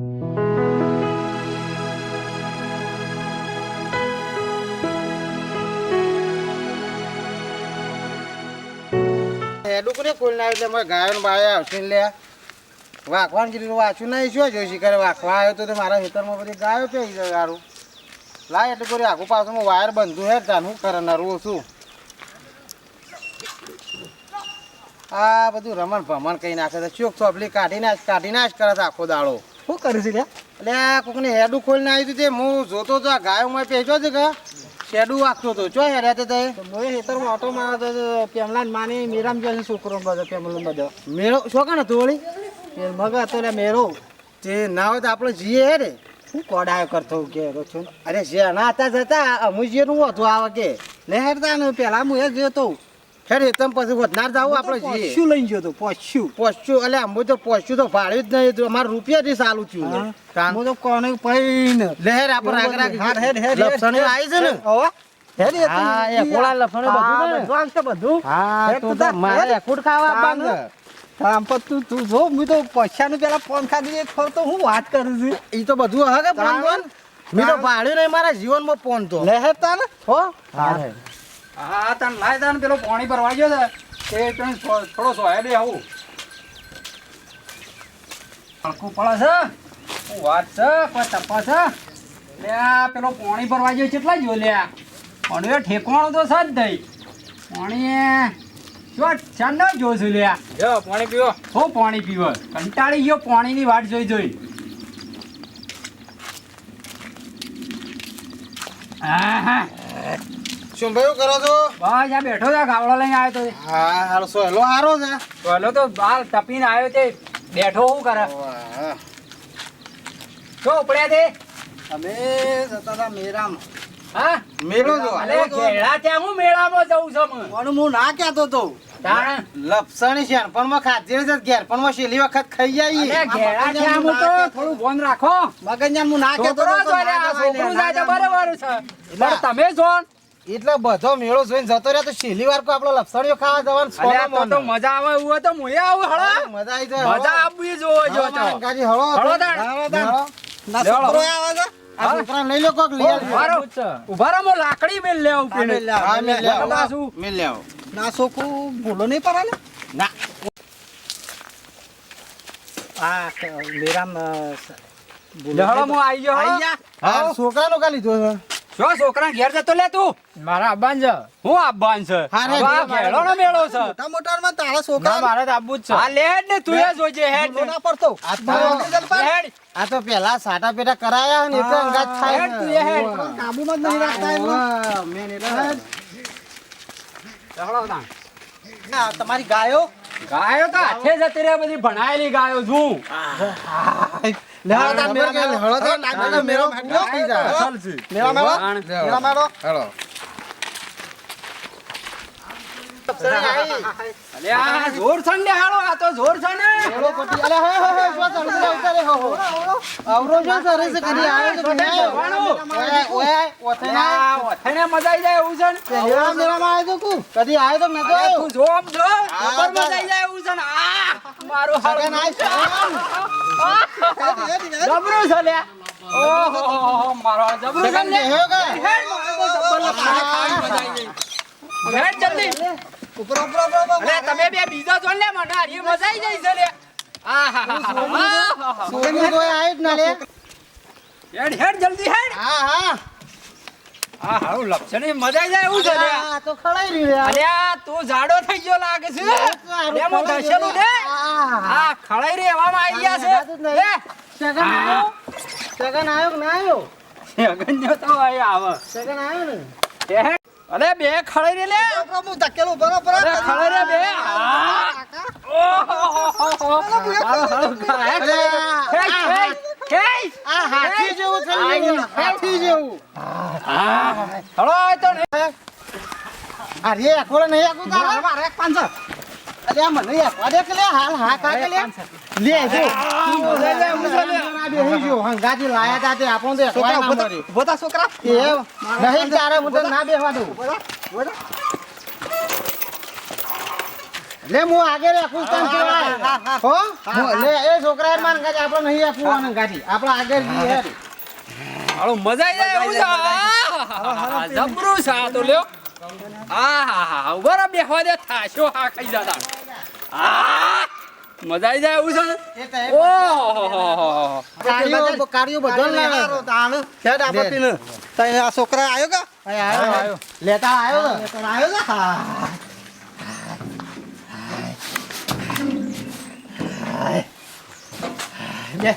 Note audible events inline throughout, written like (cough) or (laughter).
હેડું કરે ખોલ ના એટલે મારે ગાયો બાયો આવશે લે. વાંખવાનું કીધું વાંચું નહીં શું જોઈ શીખર વાખવા આવ્યો તો મારા ખેતરમાં બધી ગાયો પી જાય સારું લાય એટલે કરી આખું પાછું વાયર બંધું હે તાન હું કરનારું છું. આ બધું રમણ ભમણ કહી નાખે છે. ચોક ચોપલી કાઢી આજ કાઢી નાશ કરે આખો દાડો. શું કરે છે એટલે કોકને હેડું ખોલીને આવ્યું હતું તે હું જોતો તો આ ગાયોમાં પહેજો છે કે? શેડું વાગતો હતો ચો હેડ્યા તે તે હેતર ખેતરમાં ઓટો મારો તો પેમલા માની મીરામ જેલ છોકરો બધો પેમલો બધો. મેળો શું કાણ હતું વળી? મગ હતો એટલે મેળો. તે ના હોય તો આપણે જઈએ હે રે શું કોડાયો કરતો કે છું? અરે ના હતા જતા અમુજીનું હતું આ વગે લહેરતા ને પેલા હું એ જોતો ખેર એતમ પછી વધનાર જાવ આપણે જઈએ શું લઈને ગયો તો પોચ્યું પોચ્યું એટલે અમે તો પોચ્યું તો ભાડ્યું જ નહીં. અમારે રૂપિયા થી ચાલુ થયું કામ. તો કોને પૈન લહેર આપણે રાગ રાગ હેડ હેડ લપસણી આવી છે ને? હેડ હેડ હા, એ કોળા લપસણી બધું? બધું છે બધું. હા તો મારે કુડ ખાવા છે. આમ પણ તું તું જો હું તો પૈસાનું પેલા ફોન ખાધી એક ફોન તો હું વાત કરું છું. ઈ તો બધું હે કે તાણ. ફોન બોન? મેં તો ભાડ્યું નહીં મારા જીવનમાં ફોન તો. લહેરતા ને હો? હા તને લાય તને પેલો પાણી ભરવા ગયો છે. એ તને થોડો સોય દે આવું. હલકું પડે છે. શું વાત છે? કોઈ તપાસ છે? લે આ પેલો પાણી ભરવા ગયો કેટલા જો લે પાણી ઠેકવાનું તો છે થઈ પાણી જો ચાંદ ચાંદા જો છું લે જો પાણી પીવો. હું પાણી પીવો? કંટાળી ગયો પાણીની વાટ જોઈ જોઈ. હા હા. શું ભાઈ કરો છો? બસ આ બેઠો છે ગાવડો લઈને આવ્યો તો. હા હાલો સોયલો હારો છે. પહેલો તો બાર ટપીને આવ્યો છે બેઠો શું કરે. શું ઉપડ્યા તે. અમે જતા હતા મેરામ હા? મેળો જો અલે ઘેડા ત્યાં હું મેળામાં જઉં છું હું. પણ હું ના કહેતો તો. લપસણી છે પણ માં ખાધી છે ઘેરપણમાં છેલ્લી વખત ખાઈ જાય ઘેડા છે હું તો થોડું ભોન રાખો. મગજજાન હું ના કહેતો છોકરો બરાબર છે. પણ તમે જો ને, એટલે બધો મેળો જોઈને જતો રહ્યા તો છેલ્લી વાર કો આપણો લપસણીઓ ખાવા જવાનું સોનો તો મજા આવે એવું તો મુએ આવું હળો. મજા આવી જાય મજા આપવી જોવો જો હળો, હળો. હળો. ના છોકરો આવે છે. આ છોકરાને લઈ લો કોક લઈ આવજો. ઊભા રહો. ઊભા રહો, હું લાકડી મેલ લેવું હા, મેલ પીને. લે. હા, મેલ લે શું? મેલ લે ના છોકરું ભૂલો નહીં પડે ને. ના આ મેરામ લે હળો, હું આઈ ગયો હળો. આઈ હા. છોકરાનો કા લીધો છે? શું છોકરા ઘેર જતો લે તું. મારા આબાન છે. હું આપવાન છે? ઘેર ઘેડોનો મેળો છે? મોટા માં તારા છોકરા મારા તો આબુ જ છે. આ લે ને તું એ જોજે હેડ ના પડતો આ તો હેડ. આ તો પેલા સાટા પેટા કરાયા ને એટલે અંગાત થાય હેડ તું એ હેડ. કાબુ માં નહીં રાખતા એમ મેન એટલે હળો તાણ. ના તમારી ગાયો? ગાયો તો હાથે જતી રહે બધી ભણાયેલી ગાયો છું. લે હળો તાર ખબર કે મેળો મેળો જાય. અસલ છે. મેળો મેળો તાણ. મેળો મેળો હેલો. અલે આ જોર છે ને હાલો આ તો જોર છે ને. આવરો શું કરે છે? આવે? જવાનું. ઓય, ઓય, ઓથે ના. આ ઓથેને મજા આવી જાય એવું છે ને પહેલા મેળામાં આવ્યો તો કદી આવ્યો તો મેં તો તું જો આમ જો ઉપર મજા આવી જાય એવું છે ને આ મારું હારું જબરું છે લે ઓહો મારો જબરું છે તો ગઈ. હેડ જલ્દી ઉપર ઉપર ઉપર ઉપર. તમે બે બીજો જો ને મને હારી મજા આવી જાય છે લે આહાહાહા. સગન કોઈ આવ્યો જ ના લે. હેડ હેડ જલ્દી હેડ હા, હા. આ હારું લપસણી મજા જાય એવું છે આ તો રહ્યું જાડો થઈ ગયો લાગે છે લે હું ધસેલું ને આ, આ રે એવામાં આવી ગયા છે નહીં. સગન આવ્યો? સગન આવ્યો કે ના આવ્યો? લે અગન્યો તો અહીં આવે સગન આવ્યો ને? અરે બે ખડાઈ રે લે. હું ધકેલું ઉપર. અરે ખડાઈ રે બે. અરે, હાથી જેવું થઈ ગયું. હાથી જેવું. હળો તો ને. આ રે આખોડે નહીં આખું તારે? મારે એક પાંચ અરે મને આખવા દે કે લે હાલ હા કા કે લે? લે જો. લે લે હું લે બેહી જો હંગાથી લાયા તા તે આપણો તો એકવાય ના ઊભો. ઊભો થા છોકરા. એ નહીં તારે હું તો ના બેહવા દઉં. ઊભો. ઊભો. લે હું આગળ રાખું તને કેવાય હો હું- લે એ છોકરા માન કાજે આપણે નહીં આપવું આને ગાડી. આપણે આગળ જી હે હાલો મજા આવી જાય એવું આહાહાહા. જબરું છે તો લ્યો. હા હા હા રહો, બેહવા દે. થાશો હા ખાઈ જતા. આ મજા આવી જાય એવું છે ઓહોહોહો. કાળીઓ કાળીઓ બધો જ તાણ. હેડ આપણે તઈ આ છોકરા આવ્યો કા? આવ્યો, આવ્યો. લેતા ને. બે.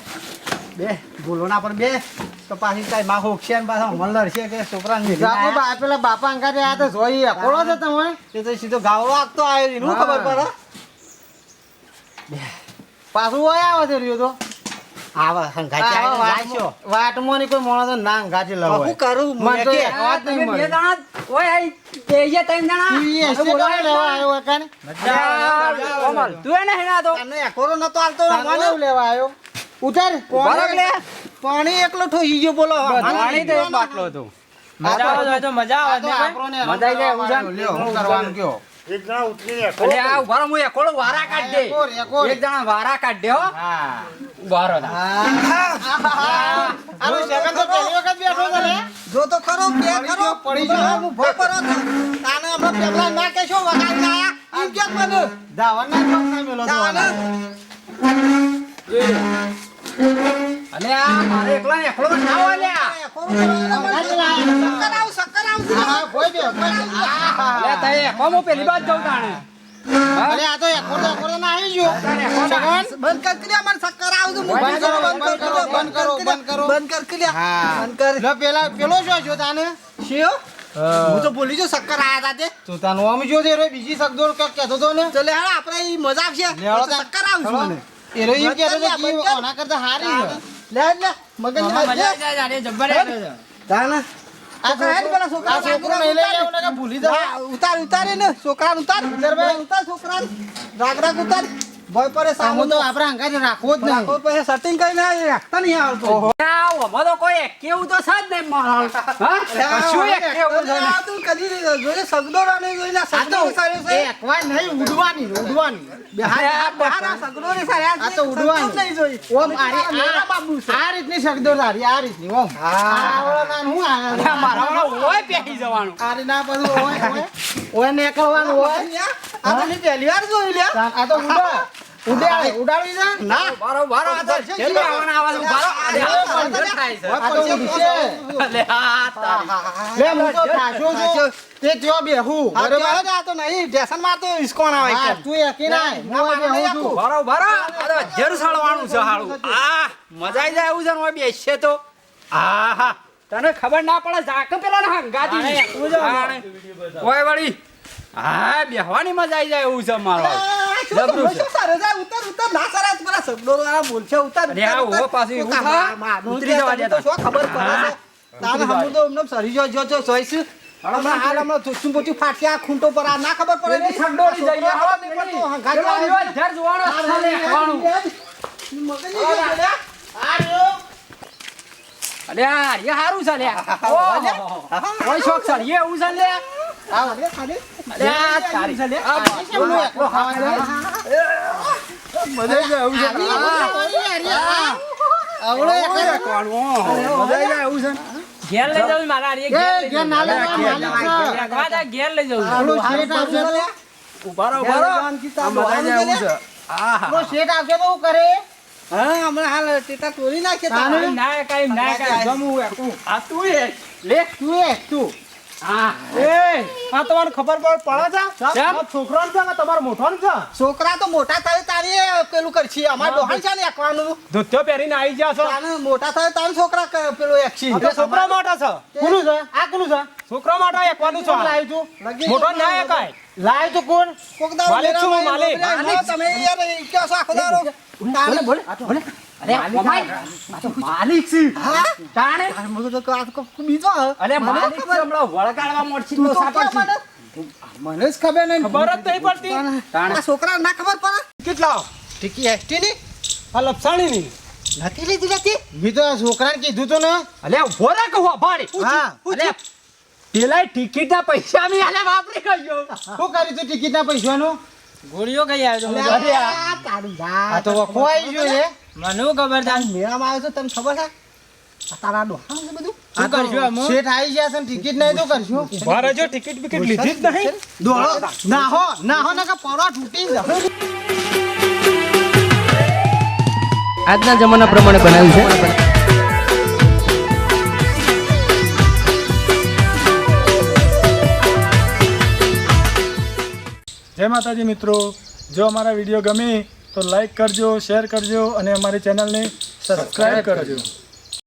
બે. ભૂલો ના પણ બે. તો પાછી કઈ માં હોકશે ને પાછા મન લડશે કે જાકો પેલા બાપા અંગાતે આ તો જોઈ અકોળો છે તમે એ તો સીધો ગાવડો આગતો આવ્યો એનું ખબર પડે? પાછું આવે છે રહ્યો તો? આવા હંગાચી આવા આવીને વાટમાં- વાટમાં ની કોઈ મોણો ના અંગાથી હવે હું કરું? મને તો મેં એક કે- વાત તમે નહીં બે મળી. ઓય આઈ બેહીએ ત્રણ જણા. ઈ એસે હવે બોલાવો કોને લેવા આવ્યો કાને? કોમલ, તું એને હેણા તો. તને એકોરો નતો આલતો તાને લેવા આવ્યો. ઉતાર બરાબર લે. પાણી એકલો ઠોઈ ગયો બોલો. પાણી તો બાટલો હતો. મજા આવે તો મજા આવે. આપણને મજા આવી જાય એવું છે ને? લ્યો, શું કરવાનું કયો અને આ ઊભા રહો, હું એકોડો વારા કાઢ દે. એકોર, એકોર. એક જણા વારા કાઢ દે હો. હા. ઊભા રહો તા. આનું સેકન્ડ તો પહેલી વખત બેઠો છે ને જો તો ખરો કે પડી ખરો. પડી ગયો. હું ભય પરો તો તાને હમણાં પેપલા ના કેશો વગાડી આયા એમ કેમ મને ધાવાના ચોક ના મેલો તાને અને આ મારે એકલા ને એકલો ના હોય લે આ. એકોરો કરવાનો મને. શક્કર આવ શક્કર હા, હા, ભોય બે, ભોય બે. આહા. લે તઈ એકો પેલી બાજુ જઉં તાણે અરે આ તો એકોર તો ના આવી ગયો. સગન? બંધ કર ક્રિયા મને શક્કર આવ તો બંધ કરો, બંધ કરો, બંધ કરો, બંધ કરો. બંધ કર ક્રિયા હા. બંધ કર લો, પેલા પેલો શું છો તાને શિયો હું તો ભૂલી જો શક્કર આયા તા તે તું તાનું આમ જો રે બીજી સગદોડ કંઈક કહેતો તો ને ચલે હા આપણે ઈ મજા આવશે શક્કર આવશે મને એ રો કહેતો તો કે. ઓના કરતા હારી લે લે મગજ મજા જાય જબ્બર. તાને ઉતાર. ઉતારે ને છોકરા ઉતાર. ઉતાર ઉતાર છોકરા રાગ રાગ ઉતાર. ભય પર સામો તો આપણે રાખવો જ નહીં પછી સેટિંગ કરીને રાખતા નહીં આવતો આ ઓમાં તો કોઈ એક કેવું તો છે નહીં મારા. હા? એક કેવું. તું કદી આ તો સગડોળ છે. એકવાર નહીં ઉડવાની ઉડવાની બહાર બહાર આ સગડોળે સાર્યા આ તો ઉડવાની. નહીં જોઈ. ઓમ આ આ- બાબુ છે. આ રીતની સગદોડ હારી આ રીતની ઓમ આ ઓલા નાન હું આ આ મારા વાળા પેહી જવાનું બધું હોય (laughs) હોય નીકળવાનું હોય આ તો પહેલી વાર જોઈ લ્યા આ તો ઉડા ઉડાડે ઉડાડી જા ના. બારો બારો આ તો જલ્દી આવવાના આવા બારો આ લે, થાય. છે. આ તો ઉડશે લે, આ લે હું તો થાશો છું. તે ત્યાં બેહું બરોબર? આ તો નહીં. સ્ટેશનમાં તો ઇસ્કોન આવે છે. તું એકી નાય હું ના, આ મારે બેહું છું બારો બારો આ તો ઝેર સાળવાનું છે હાળું આ મજા આવી જાય એવું છે ને ઓય બેસશે તો. આહા તને ખબર ના પડે ઝાક પેલા ના હંગાતી ઓય વળી. હા બેહવાની મજા આવી જાય એવું છે મારો. આ જબરું છે. શું સારે છે? ઉતાર, ઉતાર, ના સારા પેલા સગડોળ વાળા બોલશે, ઉતાર, અરે આ પાછું ઉતરી જવા તો શું ખબર પડે. હમું તો એમને સરી જો- જો-. હમણાં હાલ હમણાં પૂચું ખૂંટો પર. આ ના ખબર પડે જઈએ, નહીં પડતો, જોવાનો ખાવાનું. મગજ છે લે (laughs) ઓય શોખ છે એવું છે લે ઘેર લઈ મારા ઘેર મજા જાય છે. શેઠ આવશે તો કરે? હા હમણાં હાલ ટેટા તોડી નાખે. ના કાંઈ, ના કાંઈ. આ તું એ. લે તું એ તું. હા. આ તમારે ખબર પડે છે? છોકરો છે તમારો મોટોને છે? છોકરા તો મોટા થાય તારે પેલું કરશે. અમારે ડોહાણ છે ને એકવાનું. ધોતિયો પહેરીને આવી ગયા છો? મોટા થાય તારે છોકરા પેલું એકશી છોકરા માટે છે. કોનું છે? આ કોનું છે? છોકરા માટે એકવાનું છે. તું લગી મોટો ના એકાય લાવ્યું તું કોણ? કોક માલિક છું માલિક. તમે યાર ઈ આખો દાડો. બોલે બોલે. અરે માલિક છે. જાણે. મને તો આ તો બીજો અરે માલિક. હમણાં વળગાડવા મળશે તો સાપડ છે. મને? મને જ ખબર નહીં. ખબર જ નહીં પડતી. આ છોકરા ના ખબર પડે? કેટલા? ટીકી એસટી ની આ લપસાણીની. નથી લીધી નથી? મેં તો આ છોકરાને કીધું તો ને. અલે ઊભો રે કહો ભાડી હા. અલે પેલા ટિકિટ ના પૈસા મી આલે વાપરી ગયો. શું કર્યું તું ટિકિટના પૈસાનું? ગોળીઓ કઈ આવ્યો તો આ તારું જા. આ તો ખોવાઈ ગયો મને ખબર તાર મેળામાં આવ્યો છો તને ખબર છે? આ તારા છે બધું? કરશું? શેઠ આવી ગયા છે ને ટિકિટ નહીં તો કરશું. બહાર જો ટિકિટ બિકિટ લીધી જ નહીં? દોડો. નાહો નાહો ને કે પરો તૂટી જશે આજના જમાના પ્રમાણે બનાવ્યું છે. જય માતાજી મિત્રો. જો અમારા વીડિયો ગમે તો લાઈક કરજો શેર કરજો અને અમારી ચેનલને સબસ્ક્રાઈબ કરજો.